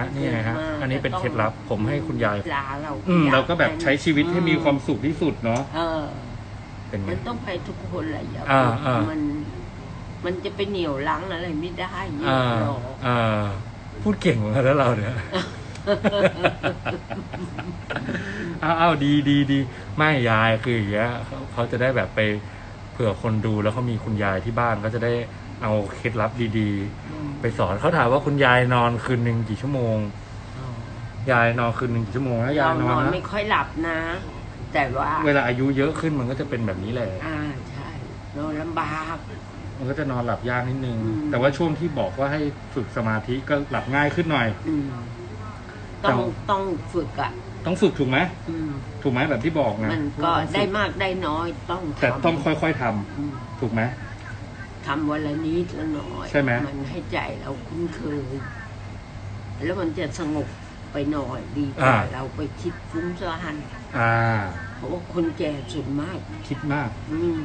ะนี่ไงฮะมากอันนี้เป็นเคล็ดลับผมให้คุณยาย ลาเราอืมอยเราก็แบบใช้ชีวิตให้มีความสุขที่สุดเนาะเออ เป็นไง มันต้องไปทุกคนแหละอย่าอ่าอ่ามั มัน มันจะไปเหนียวลังอะไรไม่ได้เนี่ยอ่าหรอกอ่าพูดเก่งเหมือนกันแล้วเราเนี่ยเอาเอาดีดีดีไม่ยายคืออย่างเงี้ยเขาเขาจะได้แบบไปเผื่อคนดูแล้วเขามีคุณยายที่บ้านก็จะได้ เอาเคล็ดลับดีอืมๆไปสอนเขาถามว่าคุณยายนอนคืนหนึ่งกี่ชั่วโมงอ๋อยายนอนคืนหนึ่งกี่ชั่วโมงแล้วยาเรายนนออนนนะไม่ค่อยหลับนะ แต่ว่าเวลาอายุเยอะขึ้นมันก็จะเป็นแบบนี้แหละ อ่าใช่นอนลำบาก มันก็จะนอนหลับยากนิดนึง อืม แต่ว่าช่วงที่บอกว่าให้ฝึกสมาธิก็หลับง่ายขึ้นหน่อย อืมต้องแต่ ต้องฝึกอะต้องฝึกถูกไหมอืมถูกไหมแบบที่บอกนะมันก็ต้องฝึได้มากได้น้อยต้องแต่ทำต้องค่อยๆทำอืมถูกไหม ทำวันละนิดละหน่อยใช่ไหมมันให้ใจเราคุ้นเคย แล้วมันจะสงบไปหน่อยดีกว่า เราไปคิดฟุ้งซ่านอ่า เพราะว่าคนแก่ส่วนมาก คิดมากอืม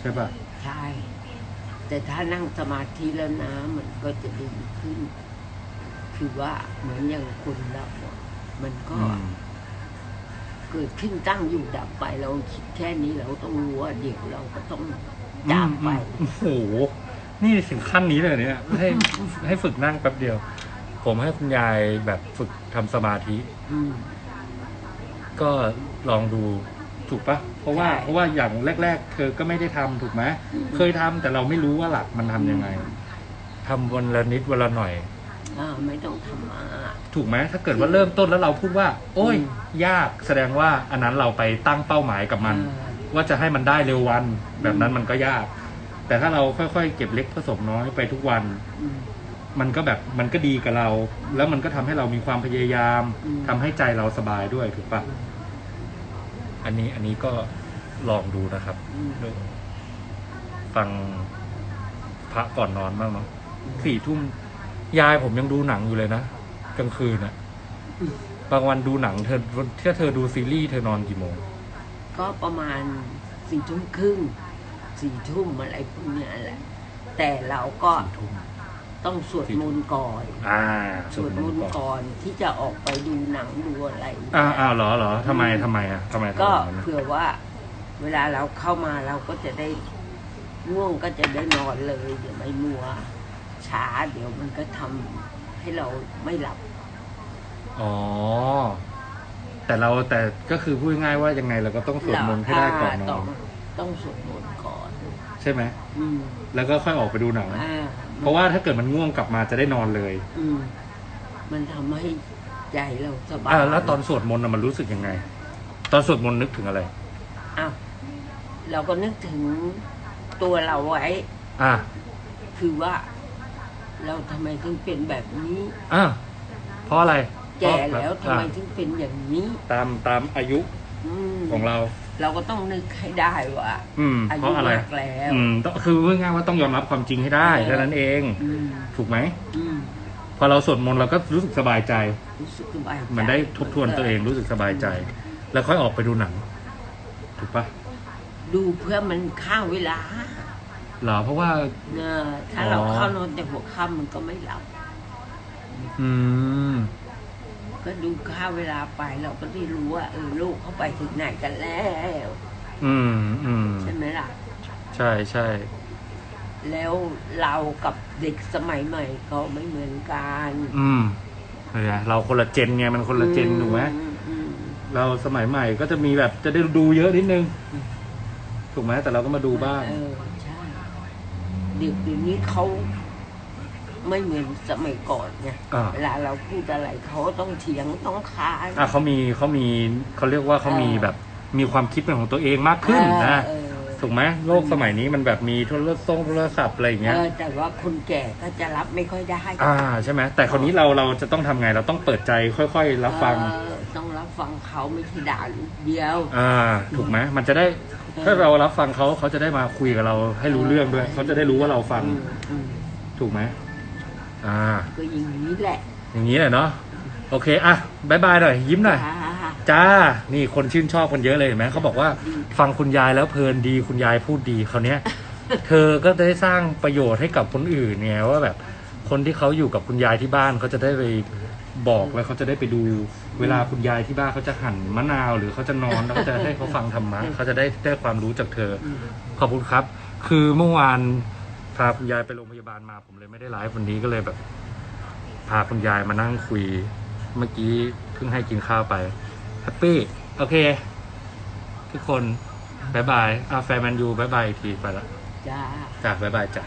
ใช่ป่ะ ใช่แต่ถ้านั่งสมาธิแล้วนะมันก็จะดีขึ้น คือว่าเหมือนอย่างคนเราอะมันก็ อืม เกิดขึ้นตั้งอยู่ดับไปเราคิดแค่นี้เราต้องรู้ว่าเดี๋ยวเราก็ต้อง จากไปอืมโอ้โห นี่ถึงขั้นนี้เลยเนี่ย ให้ให้ฝึกนั่งแป๊บเดียว ผมให้คุณยายแบบฝึกทำสมาธิ อืม ก็ลองดูถูกปะเพราะว่าใช่ เพราะว่าอย่างแรก ๆ เธอก็ไม่ได้ทำถูกไหมเคยทำแต่เราไม่รู้ว่าหลักมันทำยังไงทำวันละนิดวันละหน่อยอ่าไม่ต้องทำมาก ถูกไหมถ้าเกิดว่าเริ่มต้นแล้วเราพูดว่า โอ้ย อืมยากแสดงว่าอันนั้นเราไปตั้งเป้าหมายกับมัน เออ ว่าจะให้มันได้เร็ววัน แบบนั้นมันก็ยาก แต่ถ้าเราค่อยๆเก็บเล็กผสมน้อยไปทุกวัน มันก็แบบมันก็ดีกับเรา แล้วมันก็ทำให้เรามีความพยายามอืมทำให้ใจเราสบายด้วยถูกปะอันนี้อันนี้ก็ลองดูนะครับฟังพระก่อนนอนบ้างเนาะสี่ทุ่มยายผมยังดูหนังอยู่เลยนะกลางคืนอะบางวันดูหนังเธอถ้าเธอดูซีรีส์เธอนอนกี่โมง ก็ประมาณสี่ทุ่มครึ่งสี่ทุ่มอะไรพวกเนี้ยแหละ แต่เราก็สี่ทุ่มต้องสวดมนต์ก่อนอ่าสวดมนต์ก่อนที่จะออกไปดูหนังดูอะไรอ่าอ้าวเหรอเหรอทำไมทำไมอะทำไมทำก็อย่างนั้นอะเผื่อว่า เวลาเราเข้ามาเราก็จะได้ง่วงก็จะได้นอนเลยเดี๋ยวไม่มัวช้าเดี๋ยวมันก็ทำให้เราไม่หลับ อ๋อ แต่เราแต่ก็คือพูดง่ายๆว่ายังไงเราก็ต้องสวดมนต์ให้ได้ก่อนนต้ออนงต้องสวดมนต์ก่อน ใช่ไหมอืมแล้วก็ค่อยออกไปดูหนังอ่าเพราะว่าถ้าเกิดมันง่วงกลับมาจะได้นอนเลยอืมมันทำให้ใจเราสบายอ่าแล้วตอนสวดมนต์น่ะมันรู้สึกยังไง ตอนสวดมนต์นึกถึงอะไร อ้าวเราก็นึกถึงตัวเราไว้ อ่าคือว่า เราทำไมถึงเป็นแบบนี้ อ่าเพราะอะไร แก่แล้วทำไมอะถึงเป็นอย่างนี้ ตามตามอายุอืมของเรา เราก็ต้องนึกให้ได้ว่าอืมอาเพยุราะอะไรมากแล้วอืมต้องคือพูดง่ายๆว่าต้องยอมรับความจริงให้ได้เออแค่นั้นเองอืมถูกไหมอืมพอเราสวดมนต์เราก็รู้สึกสบายใจรู้สึกสบายใจมันได้ทบทวนตัวเองรู้สึกสบายใจ แล้วค่อยออกไปดูหนัง ถูกปะดูเพื่อมันข้าวเวลาเหรอเพราะว่าเนอะถ้าอ๋อเราเข้านอนแต่หัวค่ำมันก็ไม่หลับ อืม ก็ดูข้าวเวลาไปเราก็ได้รู้ว่าเออลูกเขาไปถึงไหนกันแล้ว อืมอืมใช่ไหมล่ะ ใช่ใช่แล้วเรากับเด็กสมัยใหม่ก็ไม่เหมือนกัน อืมเนี่ยเราคนละเจนไงมันคนละเจนถูกไหมอือืมเราสมัยใหม่ก็จะมีแบบจะได้ดูเยอะนิดนึง ถูกไหมแต่เราก็มาดูบ้างเออใช่เด็กเดี๋ยวนี้เขา ไม่เหมือนสมัยก่อนไงอ่า เวลาเราพูดอะไรเขาต้องเถียงต้องค้าน อะเขามีเขามีเขาเรียกว่าเขามีแบบมีความคิดเป็นของตัวเองมากขึ้นนะเออถูกไหมโลกสมัยนี้มันแบบมีโทรศัพท์โทรศัพท์อะไรอย่างเอเงี้ยอแต่ว่าคนแก่ก็จะรับไม่ค่อยได้ อ่าใช่ไหมแต่คนนี้เราเราจะต้องทำไงเราต้องเปิดใจค่อย ๆ รับฟัง เออต้องรับฟังเขาไม่ใช่ด่าลูกเดียว อ่า ถูกไหมมันจะได้ถ้าเรารับฟังเขาเขาจะได้มาคุยกับเราให้รู้เรื่องด้วยเขาจะได้รู้ว่าเราฟังอืมอืมถูกไหม อ่า ก็อย่างนี้แหละอย่างนี้แหละเนาะโอเคอะบายบายหน่อยยิ้มหน่อยอ่าจ้านี่คนชื่นชอบคนเยอะเลยเห็นไหมเขาบอกว่าฟังคุณยายแล้วเพลินดีคุณยายพูดดีคราวเนี้ย เธอก็ได้สร้างประโยชน์ให้กับคนอื่นไงว่าแบบ คนที่เขาอยู่กับคุณยายที่บ้านเขาจะได้ไปบอกแล้วเขาจะได้ไปดู เวลาคุณยายที่บ้านเขาจะหั่นมะนาว หรือเขาจะนอนแล้วก็จะให้เขาฟังธรรมะเขาจะได้ได้ความรู้จากเธออืมขอบคุณครับ คือเมื่อวาน พาคุณยายไปโรงพยาบาลมาผมเลยไม่ได้ไลฟ์วันนี้ก็เลยแบบ พาคุณยายมานั่งคุย เมื่อกี้เพิ่งให้กินข้าวไปแฮปปี้โอเค ทุกคนบายบายอาแฟนแมนยูบายบายอีกทีไปละจ้าจ้ะบายบายจ้ะ